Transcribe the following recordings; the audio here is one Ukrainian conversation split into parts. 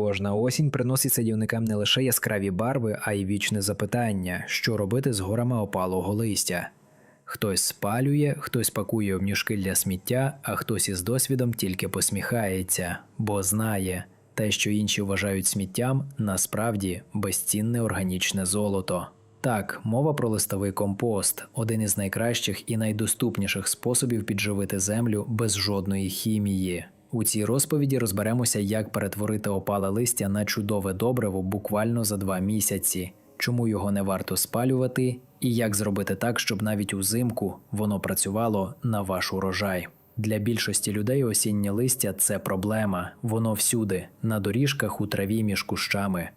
Кожна осінь приносить садівникам не лише яскраві барви, а й вічне запитання, що робити з горами опалого листя. Хтось спалює, хтось пакує в мішки для сміття, а хтось із досвідом тільки посміхається, бо знає, те, що інші вважають сміттям, насправді безцінне органічне золото. Так, мова про листовий компост один із найкращих і найдоступніших способів підживити землю без жодної хімії. У цій розповіді розберемося, як перетворити опале листя на чудове добриво буквально за два місяці, чому його не варто спалювати, і як зробити так, щоб навіть узимку воно працювало на ваш урожай. Для більшості людей осіннє листя це проблема, воно всюди, на доріжках, у траві між кущами.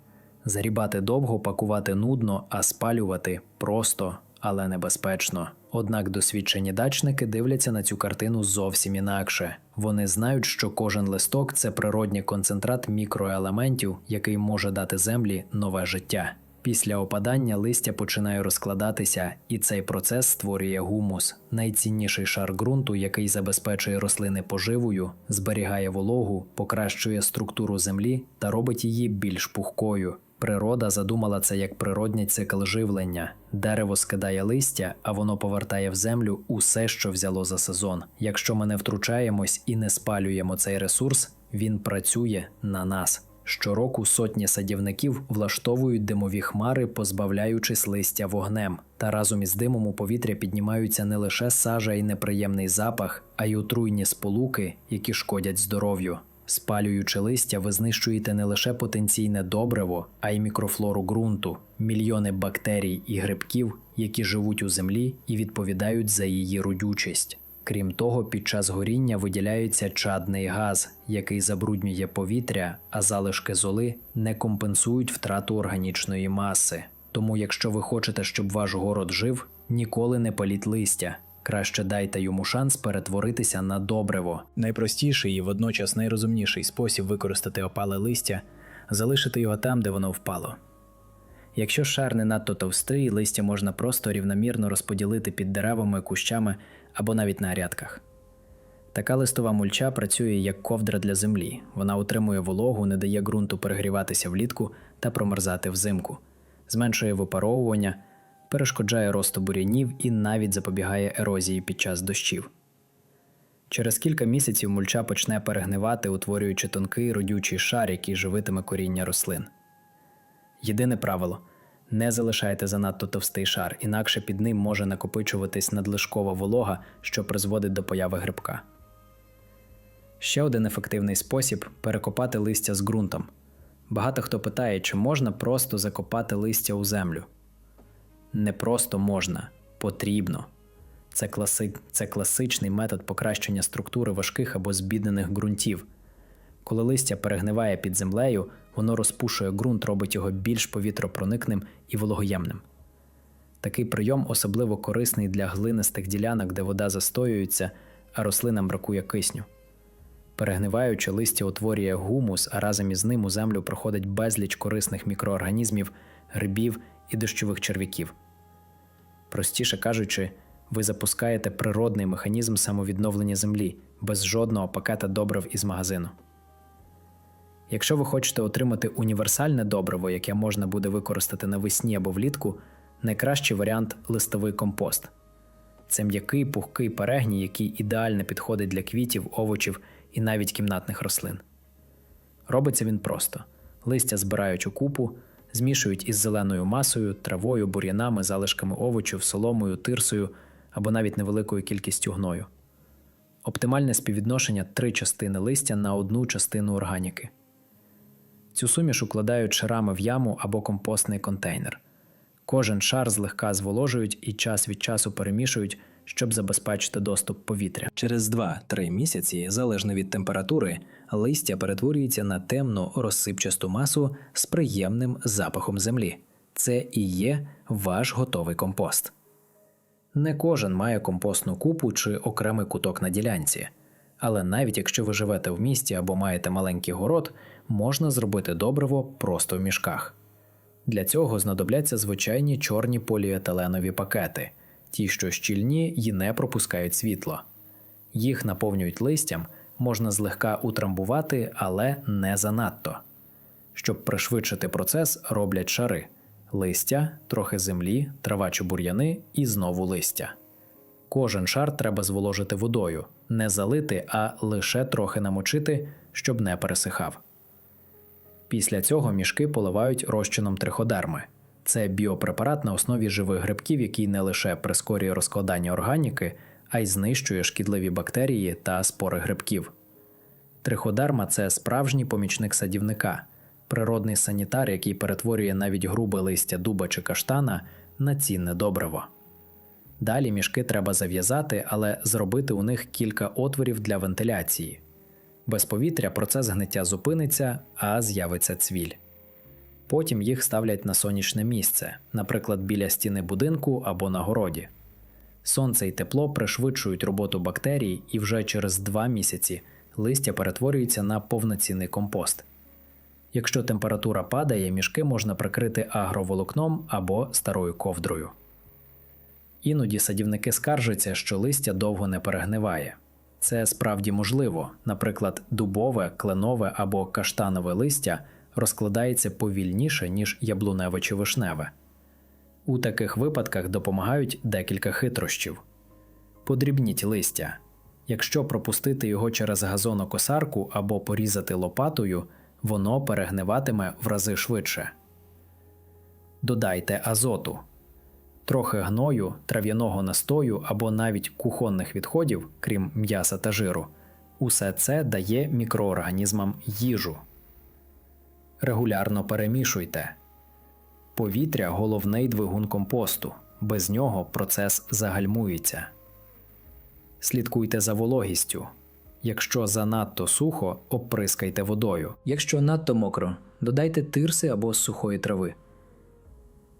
Зарібати довго, пакувати нудно, а спалювати просто, але небезпечно. Однак досвідчені дачники дивляться на цю картину зовсім інакше. Вони знають, що кожен листок це природній концентрат мікроелементів, який може дати землі нове життя. Після опадання листя починає розкладатися, і цей процес створює гумус, найцінніший шар ґрунту, який забезпечує рослини поживою, зберігає вологу, покращує структуру землі та робить її більш пухкою. Природа задумала це як природній цикл живлення. Дерево скидає листя, а воно повертає в землю усе, що взяло за сезон. Якщо ми не втручаємось і не спалюємо цей ресурс, він працює на нас. Щороку сотні садівників влаштовують димові хмари, позбавляючись листя вогнем, та разом із димом у повітря піднімаються не лише сажа і неприємний запах, а й отруйні сполуки, які шкодять здоров'ю. Спалюючи листя, ви знищуєте не лише потенційне добриво, а й мікрофлору ґрунту, мільйони бактерій і грибків, які живуть у землі і відповідають за її родючість. Крім того, під час горіння виділяється чадний газ, який забруднює повітря, а залишки золи не компенсують втрату органічної маси. Тому, якщо ви хочете, щоб ваш город жив, ніколи не паліть листя. Краще дайте йому шанс перетворитися на добриво. Найпростіший і водночас найрозумніший спосіб використати опале листя залишити його там, де воно впало. Якщо шар не надто товстий, листя можна просто рівномірно розподілити під деревами, кущами або навіть на грядках. Така листова мульча працює як ковдра для землі. Вона утримує вологу, не дає ґрунту перегріватися влітку та промерзати взимку, зменшує випаровування, перешкоджає росту бур'янів і навіть запобігає ерозії під час дощів. Через кілька місяців мульча почне перегнивати, утворюючи тонкий родючий шар, який живитиме коріння рослин. Єдине правило не залишайте занадто товстий шар, інакше під ним може накопичуватись надлишкова волога, що призводить до появи грибка. Ще один ефективний спосіб перекопати листя з ґрунтом. Багато хто питає, чи можна просто закопати листя у землю. Не просто можна, потрібно. Це, класи... Це класичний метод покращення структури важких або збіднених ґрунтів. Коли листя перегниває під землею, воно розпушує ґрунт, робить його більш повітропроникним і вологоємним. Такий прийом особливо корисний для глинистих ділянок, де вода застоюється, а рослинам бракує кисню. Перегниваючи, листя утворює гумус, а разом із ним у землю проходить безліч корисних мікроорганізмів, грибів і дощових черв'яків. Простіше кажучи, ви запускаєте природний механізм самовідновлення землі без жодного пакета добрив із магазину. Якщо ви хочете отримати універсальне добриво, яке можна буде використати навесні або влітку, найкращий варіант листовий компост. Це м'який пухкий перегній, який ідеально підходить для квітів, овочів і навіть кімнатних рослин. Робиться він просто: листя збирають у купу, змішують із зеленою масою, травою, бур'янами, залишками овочів, соломою, тирсою або навіть невеликою кількістю гною. Оптимальне співвідношення три частини листя на одну частину органіки. Цю суміш укладають шарами в яму або компостний контейнер. Кожен шар злегка зволожують і час від часу перемішують, щоб забезпечити доступ повітря. Через 2-3 місяці, залежно від температури, листя перетворюється на темну розсипчасту масу з приємним запахом землі. Це і є ваш готовий компост. Не кожен має компостну купу чи окремий куток на ділянці. Але навіть якщо ви живете в місті або маєте маленький город, можна зробити добриво просто в мішках. Для цього знадобляться звичайні чорні поліетиленові пакети, ті, що щільні і не пропускають світло. Їх наповнюють листям, можна злегка утрамбувати, але не занадто. Щоб пришвидшити процес, роблять шари: листя, трохи землі, трава чи бур'яни і знову листя. Кожен шар треба зволожити водою, не залити, а лише трохи намочити, щоб не пересихав. Після цього мішки поливають розчином триходерми. Це біопрепарат на основі живих грибків, який не лише прискорює розкладання органіки, а й знищує шкідливі бактерії та спори грибків. Триходерма це справжній помічник садівника, природний санітар, який перетворює навіть грубе листя дуба чи каштана на цінне добриво. Далі мішки треба зав'язати, але зробити у них кілька отворів для вентиляції. Без повітря процес гниття зупиниться, а з'явиться цвіль. Потім їх ставлять на сонячне місце, наприклад, біля стіни будинку або на городі. Сонце і тепло пришвидшують роботу бактерій, і вже через два місяці листя перетворюється на повноцінний компост. Якщо температура падає, мішки можна прикрити агроволокном або старою ковдрою. Іноді садівники скаржаться, що листя довго не перегниває. Це справді можливо. Наприклад, дубове, кленове або каштанове листя розкладається повільніше, ніж яблуневе чи вишневе. У таких випадках допомагають декілька хитрощів. Подрібніть листя. Якщо пропустити його через газонокосарку або порізати лопатою, воно перегниватиме в рази швидше. Додайте азоту. Трохи гною, трав'яного настою або навіть кухонних відходів, крім м'яса та жиру, усе це дає мікроорганізмам їжу. Регулярно перемішуйте. Повітря головний двигун компосту. Без нього процес загальмується. Слідкуйте за вологістю. Якщо занадто сухо, оприскайте водою. Якщо надто мокро, додайте тирси або сухої трави.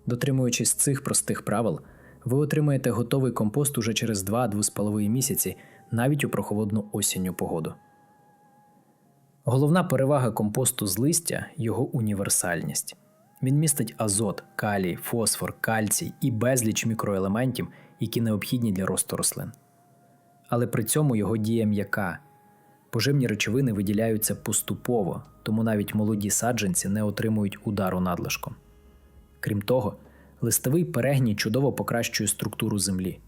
Дотримуючись цих простих правил, ви отримаєте готовий компост уже через 2-2,5 місяці, навіть у прохолодну осінню погоду. Головна перевага компосту з листя його універсальність. Він містить азот, калій, фосфор, кальцій і безліч мікроелементів, які необхідні для росту рослин. Але при цьому його дія м'яка. Поживні речовини виділяються поступово, тому навіть молоді саджанці не отримують удару надлишком. Крім того, листовий перегній чудово покращує структуру землі.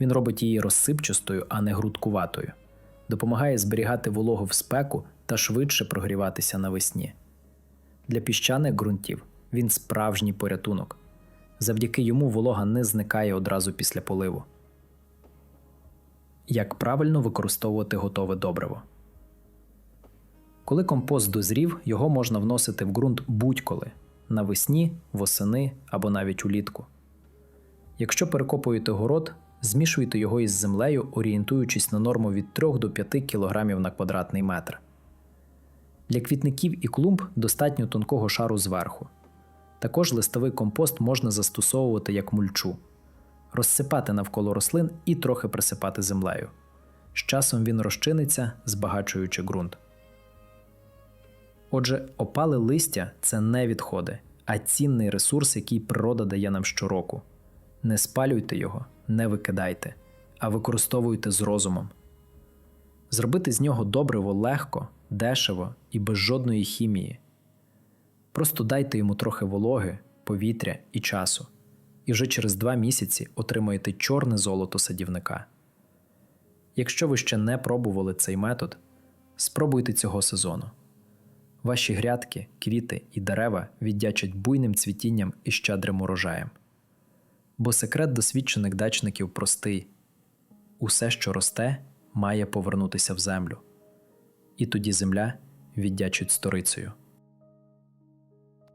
Він робить її розсипчастою, а не грудкуватою, допомагає зберігати вологу в спеку та швидше прогріватися навесні. Для піщаних ґрунтів він справжній порятунок. Завдяки йому волога не зникає одразу після поливу. Як правильно використовувати готове добриво? Коли компост дозрів, його можна вносити в ґрунт будь-коли навесні, восени або навіть улітку. Якщо перекопуєте город, змішуйте його із землею, орієнтуючись на норму від 3 до 5 кг на квадратний метр. Для квітників і клумб достатньо тонкого шару зверху. Також листовий компост можна застосовувати як мульчу, розсипати навколо рослин і трохи присипати землею. З часом він розчиниться, збагачуючи ґрунт. Отже, опали листя це не відходи, а цінний ресурс, який природа дає нам щороку. Не спалюйте його, не викидайте, а використовуйте з розумом. Зробити з нього добриво легко, дешево і без жодної хімії. Просто дайте йому трохи вологи, повітря і часу, і вже через два місяці отримаєте чорне золото садівника. Якщо ви ще не пробували цей метод, спробуйте цього сезону. Ваші грядки, квіти і дерева віддячать буйним цвітінням і щедрим урожаєм. Бо секрет досвідчених дачників простий усе, що росте, має повернутися в землю, і тоді земля віддячить сторицею.